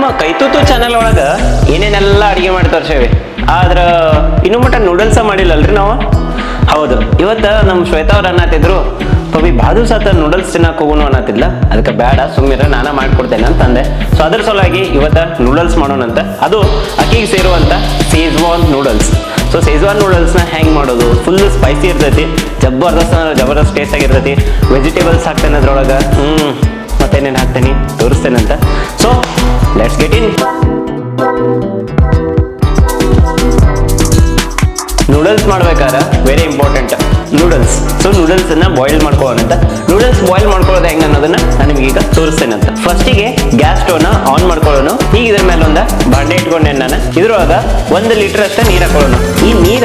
ನಮ್ಮ ಕೈತೂತು ಚಾನೆಲ್ ಒಳಗ ಏನೇನೆಲ್ಲ ಅಡುಗೆ ಮಾಡಿ ಸೇವೆ ಆದ್ರೆ ಇನ್ನು ಮಟ್ಟ ನೂಡಲ್ಸ ಮಾಡಿಲ್ಲಲ್ರಿ ನಾವು? ಹೌದು. ಇವತ್ತ ನಮ್ಮ ಶ್ವೇತಾ ಅವ್ರು ಅನ್ನತ್ತಿದ್ರು ಪವಿ, ಬಾದು ಸಾತ ನೂಡಲ್ಸ್ ತಿನ್ನಕ್ ಹೋಗೋಣ ಅನ್ನತ್ತಿದ್ಲ ಅದಕ್ಕೆ ಬೇಡ ಸುಮ್ಮನೆ ನಾನ ಮಾಡ್ಕೊಡ್ತೇನೆ ಅಂತ ಅಂದೆ ಸೊ ಅದ್ರ ಸಲುವಾಗಿ ಇವತ್ತ ನೂಡಲ್ಸ್ ಮಾಡೋಣ ಅಂತ. ಅದು ಅಕ್ಕಿಗೆ ಸೇರುವಂಥ ಸೇಜ್ವಾನ್ ನೂಡಲ್ಸ್ ಸೊ ಸೇಜ್ವಾನ್ ನೂಡಲ್ಸ್ನ ಹೆಂಗ್ ಮಾಡೋದು ಫುಲ್ ಸ್ಪೈಸಿ ಇರ್ತೈತಿ, ಜಬರ್ದಸ್ತ್ ಅಂದ್ರೆ ಜಬರ್ದಸ್ತ್ ಟೇಸ್ಟ್ ಆಗಿರ್ತೈತಿ. ವೆಜಿಟೇಬಲ್ಸ್ ಹಾಕ್ತೇನೆ ಅದ್ರೊಳಗೆ. ಹ್ಮ್. ಮತ್ತೇನೇನು ಹಾಕ್ತೇನೆ? ತೋರಿಸ್ತೇನೆ ಅಂತ. So let's get in. Noodles ಮಾಡ್ಬೇಕಾದ್ರೆ very important noodles so noodles ಅನ್ನ ಬಾಯ್ಲ್ ಮಾಡ್ಕೊಳ್ಳೋಣ ಅಂತ. ನೂಡಲ್ಸ್ ಬಾಯ್ಲ್ ಮಾಡ್ಕೊಳ್ಳೋದು ಹೆಂಗ ಅನ್ನೋದನ್ನ ನಾನು ನಿಮ್ಗೆ ಈಗ ತೋರಿಸ್ತೇನೆ ಅಂತ. ಫಸ್ಟಿಗೆ ಗ್ಯಾಸ್ ಸ್ಟೋವ್ನ ಆನ್ ಮಾಡ್ಕೊಳ್ಳೋಣ. ಈಗ ಇದ್ರ ಮೇಲೆ ಒಂದು ಬಾಂಡೆ ಇಟ್ಕೊಂಡೆ ನಾನು ಇದ್ರೊಳಗ ಒಂದು ಲೀಟರ್ ಅಷ್ಟ ನೀರ್ ಹಾಕೊಳ್ಳೋಣ. ಈ ನೀರ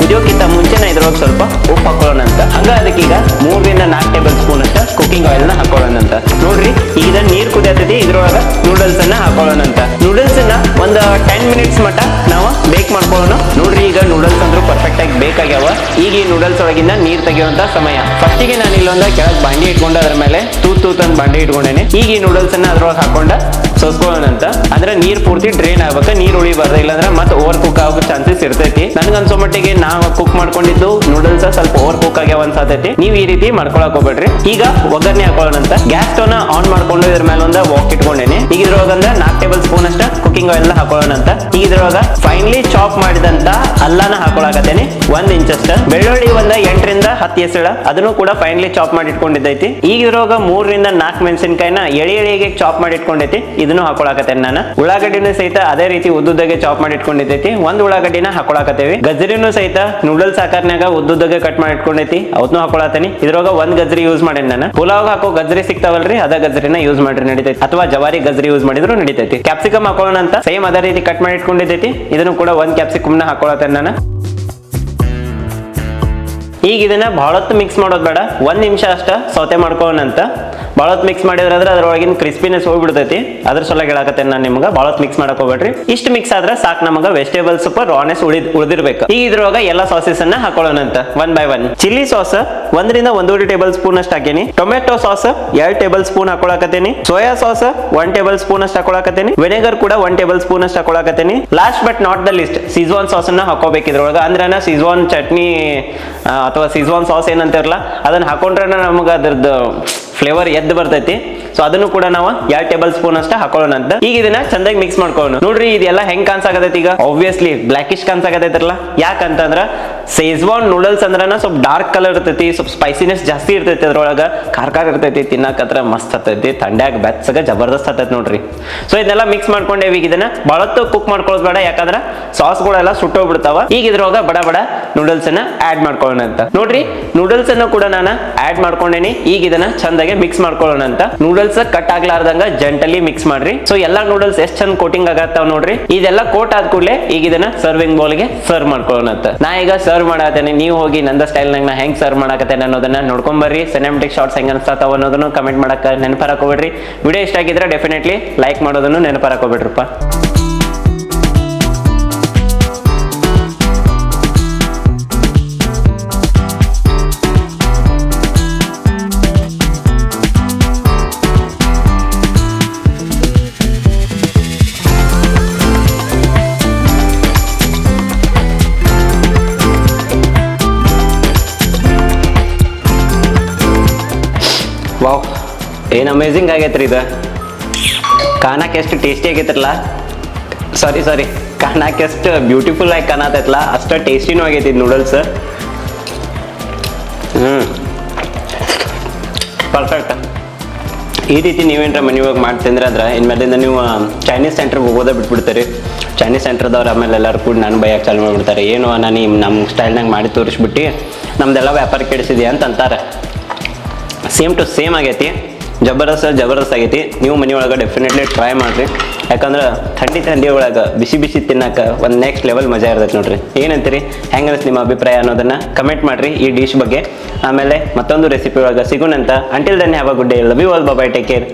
ಕುದಿಯೋಕ್ಕಿಂತ ಮುಂಚೆನೆ ಇದ್ರೊಳಗೆ ಸ್ವಲ್ಪ ಉಪ್ಪು ಹಾಕೊಳ್ಳೋಣ ಅಂತ. ಹಂಗ ಅದಕ್ಕೀಗ ಮೂರರಿಂದ ನಾಲ್ಕು ಟೇಬಲ್ ಸ್ಪೂನ್ ಅಷ್ಟ ಕುಕಿಂಗ್ ಆಯಿಲ್ನ ಹಾಕೊಳ್ಳೋಣ ಅಂತ. ನೋಡ್ರಿ, ಈಗ ನೀರು ನೀರ್ ಕುದಿಯತೈತಿ ಇದ್ರೊಳಗ ನೂಡಲ್ಸ್ ಅನ್ನ ಹಾಕೊಳ್ಳೋಣ ಅಂತ. ನೂಡಲ್ಸ್ ಅನ್ನ ಒಂದು ಟೆನ್ ಮಿನಿಟ್ಸ್ ಮಟ್ಟ ಈಗ ಈ ನೂಡಲ್ಸ್ ಒಳಗಿಂದ ನೀರ್ ತೆಗೆಯುವಂತ ಸಮಯ. ಫಸ್ಟಿಗೆ ನಾನು ಇಲ್ಲೊಂದ ಕೆಳಗ್ ಬಾಂಡಿ ಇಟ್ಕೊಂಡು ಅದ್ರ ಮೇಲೆ, ತೂತ್ ತೂತ್ ಅಂತ ಬಾಂಡಿ ಇಟ್ಕೊಂಡೇನೆ. ಈಗ ಈ ನೂಡಲ್ಸ್ ಅನ್ನ ಅದ್ರೊಳಗೆ ಹಾಕೊಂಡ ಸೋಸ್ಕೊಳ್ಳೋಣ ಅಂದ್ರೆ ನೀರ್ ಪೂರ್ತಿ ಡ್ರೈನ್ ಆಗ್ಬೇಕು, ನೀರ್ ಉಳಿಬಾರ್ದು ಇಲ್ಲಾಂದ್ರೆ ಮತ್ತೆ ಓವರ್ ಕುಕ್ ಆಗೋ ಚಾನ್ಸಸ್ ಇರ್ತೈತಿ. ನನ್ಗೆ ಅನ್ಸೋ ಮಟ್ಟಿಗೆ ನಾವು ಕುಕ್ ಮಾಡ್ಕೊಂಡಿದ್ದು ನೂಡಲ್ಸ್ ಸ್ವಲ್ಪ ಓವರ್ ಕುಕ್ ಆಗ್ಯಾವ ಅನ್ಸತೈತಿ. ನೀವು ಈ ರೀತಿ ಮಾಡ್ಕೊಳಕ್ ಹೋಗ್ಬೇಡ್ರಿ. ಈಗ ಒಗ್ಗರಣೆ ಹಾಕೊಳ್ಳೋಣ ಅಂತ. ಗ್ಯಾಸ್ ಸ್ಟವ್ನ ಆನ್ ಮಾಡ್ಕೊಂಡು ಇದ್ರ ಮೇಲೆ ಒಂದು ವಾಕ್ ಇಟ್ಕೊಂಡೇನಿ. ಈಗ ಇದ್ರೊಳಗ ಒಂದು ನಾಲ್ಕು ಟೇಬಲ್ ಸ್ಪೂನ್ ಅಷ್ಟ ಕುಕಿಂಗ್ ಆಯಿಲ್ ಹಾಕೊಳ್ಳೋಣ ಅಂತ. ಈಗ ಇದ್ರೊಳಗ ಫೈನ್ಲಿ ಚಾಪ್ ಮಾಡಿದಂತ ಅಲ್ಲಾನ ಹಾಕೊಳಕತ್ತೇನೆ ಒಂದ್ ಇಂಚ್ ಅಷ್ಟ. ಬೆಳ್ಳುಳ್ಳಿ ಒಂದ ಎಂಟರಿಂದ ಹತ್ತು ಎಸಳ. ಅದನ್ನು ಕೂಡ ಫೈನ್ಲಿ ಚಾಪ್ ಮಾಡಿ ಇಟ್ಕೊಂಡಿದ್ದೈತಿ. ಈಗ ಇದ್ರೊಳಗ ಮೂರರಿಂದ ನಾಲ್ಕು ಮೆಣಸಿನಕಾಯಿನ ಎಳಿ ಎಳಿಗೆ ಚಾಪ್ ಮಾಡಿ ಇಟ್ಕೊಂಡೈತಿ ಹಾಕೊಳಕತ್ತೇನೆ ನಾನು. ಉಳ್ಳಾಗಡ್ಡಿನೂ ಸಹಿತ ಅದೇ ರೀತಿ ಉದ್ದುದ್ದಾಗೆ ಚಾಪ್ ಮಾಡಿ ಇಟ್ಕೊಂಡಿದ್ದೈತಿ. ಒಂದ್ ಉಳ್ಳಾಗಡ್ಡಿನ ಹಾಕೊಳಕತ್ತೇವಿ. ಗಜ್ರಿನೂ ಸಹಿತ ನೂಡಲ್ಸ್ ಆಕಾರನಾಗ ಉದ್ದುದ್ದಾಗೆ ಕಟ್ ಮಾಡಿ ಇಟ್ಕೊಂಡೈತಿ ಅವತ್ನು ಹಾಕೊಳತೇನಿ ಇದ್ರೊಳಗ ಒಂದ್ ಗಜ್ರಿ ಯೂಸ್ ಮಾಡೇನಿ ನಾನು. ಪುಲಾವ್ ಹಾಕೋ ಗಜ್ರಿ ಸಿಗ್ತಾವಲ್ರಿ? ಅದ ಗಜ್ರಿನ ಯೂಸ್ ಮಾಡ್ರಿ ನಡಿತೈತಿ. ಅಥವಾ ಜವಾರಿ ಗಜ್ರಿ ಯೂಸ್ ಮಾಡಿದ್ರು ನಡಿತೈತಿ. ಕ್ಯಾಪ್ಸಿಕಮ್ ಹಾಕೋಣ ಅಂತ ಸೇಮ್ ಅದೇ ರೀತಿ ಕಟ್ ಮಾಡಿ ಇಟ್ಕೊಂಡಿದ್ದೈತಿ. ಇದನ್ನು ಕೂಡ ಒಂದ್ ಕ್ಯಾಪ್ಸಿಕಮ್ನ ಹಾಕೊಳತೇನೆ ನಾನು. ಈಗ ಇದನ್ನ ಬಹಳ ಹೊತ್ತು ಮಿಕ್ಸ್ ಮಾಡೋದು ಬೇಡ. ಒಂದ್ ನಿಮಿಷ ಅಷ್ಟ ಸೌತೆ ಮಾಡ್ಕೊಳ್ಳೋಣ ಅಂತ. ಭಾಳ ಹೊತ್ತು ಮಿಕ್ಸ್ ಮಾಡಿದ್ರೆ ಅದ್ರೊಳಗಿನ ಕ್ರಿಸ್ಪಿನೆಸ್ ಹೋಗ್ಬಿಡ್ತೈತಿ. ಅದ್ರ ಸಲ ಹೇಳಕತ್ತೇನೆ ನಾನು ನಿಮ್ಗೆ ಭಾಳ ಮಿಕ್ಸ್ ಮಾಡಕ್ ಹೋಗ್ಬೇಡ್ರಿ. ಇಷ್ಟು ಮಿಕ್ಸ್ ಆದ್ರೆ ಸಾಕು ನಮಗೆ ವೆಜಿಟೇಬಲ್ ಸ್ವಲ್ಪ ರಾನೆಸ್ ಉಳಿದ್ ಉಳಿದಿರ್ಬೇಕು. ಈಗ ಇದ್ರೊಳಗ ಎಲ್ಲ ಸಾಸಸ್ ಅನ್ನ ಹಾಕೊಳ್ಳೋಣ ಅಂತ one by one chilli sauce ಒಂದರಿಂದ ಒಂದೂವರೆ ಟೇಬಲ್ ಸ್ಪೂನ್ ಅಷ್ಟು ಹಾಕೇನಿ. ಟೊಮೆಟೊ ಸಾಸ್ ಎರಡು ಟೇಬಲ್ ಸ್ಪೂನ್ ಹಾಕೊಳಕತ್ತೇನಿ. Soya sauce one tablespoon ಅಷ್ಟು ಹಾಕೊಳಕತ್ತೇನಿ. ವಿನೆಗರ್ ಕೂಡ ಒನ್ ಟೇಬಲ್ ಸ್ಪೂನ್ ಅಷ್ಟು ಹಾಕೊಳಕತ್ತೇನಿ. Last but not the list Schezwan sauce ಅನ್ನ ಹಾಕೋಬೇಕು ಇದ್ರೊಳಗ. ಅಂದ್ರೆ ಸಿಜ್ವಾನ್ ಚಟ್ನಿ ಅಥವಾ ಸಿಜ್ವಾನ್ ಸಾಸ್ ಏನಂತಿರಲ್ಲ ಅದನ್ನ ಹಾಕೊಂಡ್ರೆ ನಮಗೆ ಅದ್ರದ್ದು ಫ್ಲೇವರ್ ಎದ್ದು ಬರ್ತೈತಿ. ಸೊ ಅದನ್ನು ಕೂಡ ನಾವು ಎರಡು ಟೇಬಲ್ ಸ್ಪೂನ್ ಅಷ್ಟ ಹಾಕೊಳ್ಳೋಣ ಅಂತ. ಈಗ ಇದನ್ನ ಚಂದಾಗಿ ಮಿಕ್ಸ್ ಮಾಡ್ಕೊಳ್ಳೋಣ. ನೋಡ್ರಿ, ಇದೆಲ್ಲ ಹೆಂಗ್ ಕಾಣಿಸಾಕತೈತಿ ಈಗ? ಆಬ್ವಿಯಸ್ಲಿ ಬ್ಲಾಕಿಶ್ ಕಾಣಿಸಾಕತೈತ್ರಲ್ಲ ಯಾಕಂತಂದ್ರ ಸೇಜ್ವಾನ್ ನೂಡಲ್ಸ್ ಅಂದ್ರನ ಸ್ವಲ್ಪ ಡಾರ್ಕ್ ಕಲರ್ ಇರ್ತೈತಿ, ಸ್ವಲ್ಪ ಸ್ಪೈಸಿನೆಸ್ ಜಾಸ್ತಿ ಇರ್ತೈತಿ ಅದ್ರೊಳಗ. ಖಾರ ಇರ್ತೈತಿ ತಿನ್ನಕತ್ರ ಮಸ್ತ್ ಹತ್ತೈತಿ, ತಂಡ್ಯಾಗ ಬೆಚ್ಚಗ ಜಬರ್ದಸ್ತ್ ಹತ್ತೈತಿ ನೋಡ್ರಿ. ಸೊ ಇದನ್ನೆಲ್ಲ ಮಿಕ್ಸ್ ಮಾಡ್ಕೊಂಡೇವಿ ಈಗ ಇದನ್ನ. ಬಳತ್ತು ಕುಕ್ ಮಾಡ್ಕೊಳ್ಳೋದು ಬೇಡ, ಯಾಕಂದ್ರ ಸಾಸ್ಗಳೆಲ್ಲ ಸುಟ್ಟೋಗ್ಬಿಡ್ತಾವ ಈಗ ಇದ್ರೊಳಗ ಬಡ ಬಡ ನೂಡಲ್ಸ್ ಅನ್ನ ಆಡ್ ಮಾಡ್ಕೊಳ್ಳೋಣ ಅಂತ. ನೋಡ್ರಿ ನೂಡಲ್ಸ್ ಅನ್ನು ಕೂಡ ನಾನು ಆಡ್ ಮಾಡ್ಕೊಂಡೇನಿ. ಈಗ ಇದನ್ನ ಚಂದಾಗೆ ಮಿಕ್ಸ್ ಮಾಡ್ಕೊಳ್ಳೋಣ ಅಂತ. ನೂಡಲ್ಸ್ ಕಟ್ ಆಗ್ಲಾರ್ದಂಗ ಜಂಟಲಿ ಮಿಕ್ಸ್ ಮಾಡ್ರಿ. ಸೊ ಎಲ್ಲಾ ನೂಡಲ್ಸ್ ಎಷ್ಟ್ ಚಂದ ಕೋಟಿಂಗ್ ಆಗತ್ತಾವ ನೋಡ್ರಿ. ಇದೆಲ್ಲ ಕೋಟ್ ಆದ ಕೂಡಲೇ ಈಗ ಇದನ್ನ ಸರ್ವಿಂಗ್ ಬೌಲ್ಗೆ ಸರ್ವ್ ಮಾಡ್ಕೊಳ್ಳೋಣ ಅಂತ. ನಾ ಈಗ ಮಾಡತ್ತೇನೆ ನೀವು ಹೋಗಿ ನಂದ ಸ್ಟೈಲ್ ನಾಗ ನಾ ಹೆಂಗ್ ಸರ್ವ್ ಮಾಡಕತ್ತೇನೆ ಅನ್ನೋದನ್ನ ನೋಡ್ಕೊಂಬರ್ರಿ ಬರ್ರಿ. ಸಿನೆಮೆಟಿಕ್ ಶಾರ್ಟ್ಸ್ ಹೆಂಗೆ ಅನ್ಸ್ತಾವ ಅನ್ನೋದನ್ನು ಕಮೆಂಟ್ ಮಾಡಕ ನೆನಪು ಹಾಕೋಬಿಡ್ರಿ ವಿಡಿಯೋ ಇಷ್ಟ ಆಗಿದ್ರೆ ಡೆಫಿನೆಟ್ಲಿ ಲೈಕ್ ಮಾಡೋದನ್ನು ನೆನಪು ಹೋಗ್ಬೇಡ್ರಪ್ಪ. ವಾವ್, ಏನು ಅಮೇಝಿಂಗ್ ಆಗೈತ್ರಿ ಇದು. ಕಾಣಕ್ಕೆ ಎಷ್ಟು ಟೇಸ್ಟಿ ಆಗೈತ್ರಲ್ಲ ಸಾರಿ ಸಾರಿ ಕಾಣಕ್ಕೆ ಎಷ್ಟು ಬ್ಯೂಟಿಫುಲ್ ಆಗಿ ಕಾಣತೈತಲ್ಲ, ಅಷ್ಟು ಟೇಸ್ಟಿನೂ ಆಗೈತಿ ನೂಡಲ್ಸ್ ಹ್ಞೂ ಪರ್ಫೆಕ್ಟ್ ಈ ರೀತಿ ನೀವೇನರ ಮನೆ ಇವಾಗ ಮಾಡ್ತಿಂದ್ರೆ ಅಂದ್ರೆ ಇನ್ಮೇಲಿಂದ ನೀವು ಚೈನೀಸ್ ಸೆಂಟ್ರಿಗೆ ಹೋಗೋದೇ ಬಿಟ್ಬಿಡ್ತೀರಿ. ಚೈನೀಸ್ ಸೆಂಟ್ರದವ್ರು ಆಮೇಲೆ ಎಲ್ಲರೂ ಕೂಡ ನಾನು ಬೈಯಕ್ಕೆ ಚಾಲು ಮಾಡಿಬಿಡ್ತಾರೆ. ಏನು ನಾನು ನಮ್ಮ ಸ್ಟೈಲ್ನಾಗ ಮಾಡಿ ತೋರಿಸ್ಬಿಟ್ಟು, ನಮ್ದೆಲ್ಲ ವ್ಯಾಪಾರ ಕೆಡಿಸಿದೆ ಅಂತ ಅಂತಾರೆ. ಸೇಮ್ ಟು ಸೇಮ್ ಆಗೈತಿ. ಜಬರ್ದಸ್ತ್ ಜಬರ್ದಸ್ತ್ ಆಗೈತಿ. ನೀವು ಮನೆ ಒಳಗೆ ಡೆಫಿನೆಟ್ಲಿ ಟ್ರೈ ಮಾಡ್ರಿ. ಯಾಕಂದ್ರೆ ಥಂಡಿ ಥಂಡಿ ಒಳಗೆ ಬಿಸಿ ಬಿಸಿ ತಿನ್ನಕ್ಕೆ ಒಂದು ನೆಕ್ಸ್ಟ್ ಲೆವೆಲ್ ಮಜಾ ಇರ್ತೈತೆ ನೋಡ್ರಿ. ಏನಂತೀರಿ? ಹೆಂಗೆ ನಿಮ್ಮ ಅಭಿಪ್ರಾಯ ಅನ್ನೋದನ್ನ ಕಮೆಂಟ್ ಮಾಡ್ರಿ ಈ ಡಿಶ್ ಬಗ್ಗೆ. ಆಮೇಲೆ ಮತ್ತೊಂದು ರೆಸಿಪಿ ಒಳಗೆ ಸಿಗೋಣಂತ. Until then have a good day love you all bye take care